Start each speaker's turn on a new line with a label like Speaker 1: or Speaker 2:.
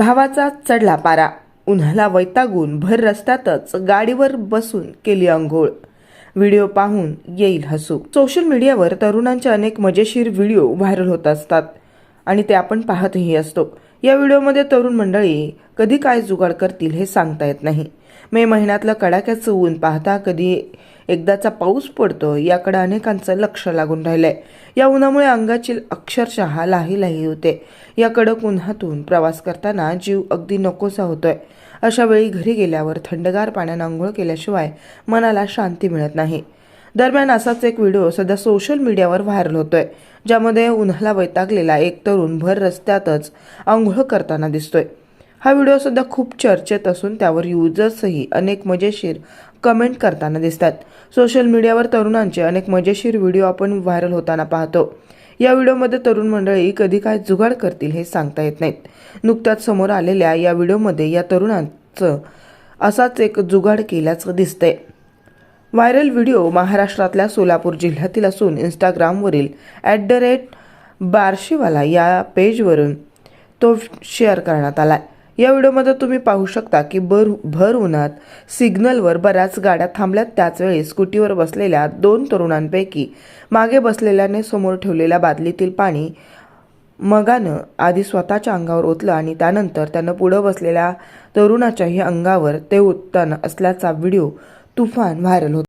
Speaker 1: भावाचा चढला पारा. उन्हाला वैतागून भर रस्त्यातच गाडीवर बसून केली अंघोळ व्हिडिओ पाहून येईल हसू. सोशल मीडियावर तरुणांचे अनेक मजेशीर व्हिडिओ व्हायरल होत असतात आणि ते आपण पाहतही असतो. या व्हिडिओमध्ये तरुण मंडळी कधी काय जुगाड करतील हे सांगता येत नाही. मे महिन्यातलं कडाक्याचं ऊन पाहता कधी एकदाचा पाऊस पडतो याकडे अनेकांचं लक्ष लागून राहिलंय. या उन्हामुळे अंगाची अक्षरशः लाही लाही होते. या कडक उन्हातून प्रवास करताना जीव अगदी नकोसा होतोय. अशा वेळी घरी गेल्यावर थंडगार पाण्यानं आंघोळ केल्याशिवाय मनाला शांती मिळत नाही. दरम्यान असाच एक व्हिडिओ सध्या सोशल मीडियावर व्हायरल होतोय ज्यामध्ये उन्हाला वैतागलेला एक तरुण भर रस्त्यातच आंघोळ करताना दिसतोय. हा व्हिडिओ सध्या खूप चर्चेत असून त्यावर युजर्सही अनेक मजेशीर कमेंट करताना दिसतात. सोशल मीडियावर तरुणांचे अनेक मजेशीर व्हिडिओ आपण व्हायरल होताना पाहतो. या व्हिडिओमध्ये तरुण मंडळी कधी काय जुगाड करतील हे सांगता येत नाहीत. नुकत्याच समोर आलेल्या या व्हिडिओमध्ये या तरुणांचं असाच एक जुगाड केल्याचं दिसतंय. व्हायरल व्हिडिओ महाराष्ट्रातल्या सोलापूर जिल्ह्यातील असून इंस्टाग्रामवरील ॲट द रेट बार्शीवाला या पेजवरून तो शेअर करण्यात आला आहे या व्हिडिओमध्ये तुम्ही पाहू शकता की भर भर उन्हात सिग्नलवर बऱ्याच गाड्या थांबल्यात. त्याचवेळी स्कूटीवर बसलेल्या दोन तरुणांपैकी मागे बसलेल्याने समोर ठेवलेल्या बादलीतील पाणी मगानं आधी स्वतःच्या अंगावर ओतलं आणि त्यानंतर त्यानं पुढं बसलेल्या तरुणाच्याही अंगावर ते ओतताना असल्याचा व्हिडिओ तुफान व्हायरल होता